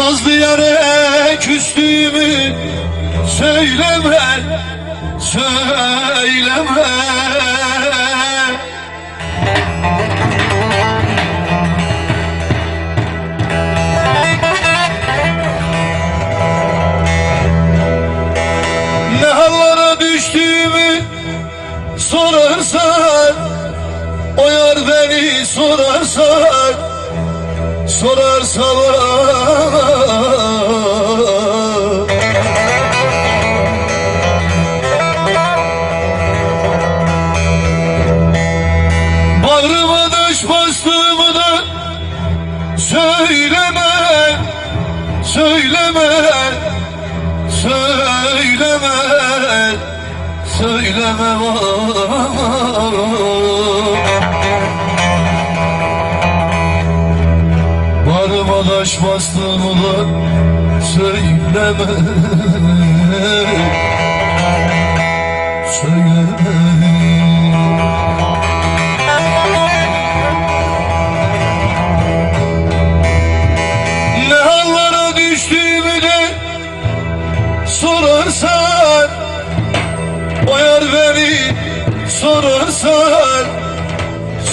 Nazlı yare küstüğümü söyleme Söyleme. Ne hallara düştüğümü sorarsan O yar beni sorarsan Sorarsan Söyleme Söyleme Söyleme Söyleme Bağrıma taş bastığımı da Söyleme sorarsan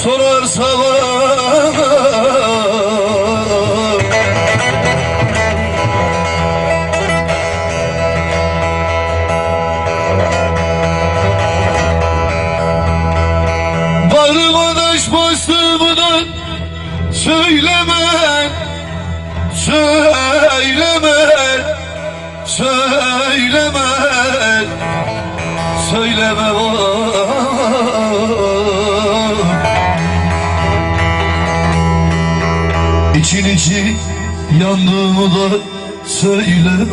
Sorarsan. Bağrıma taş bastığımı da söyleme Söyleme, söyleme, İçin içi yandığımı da söyleme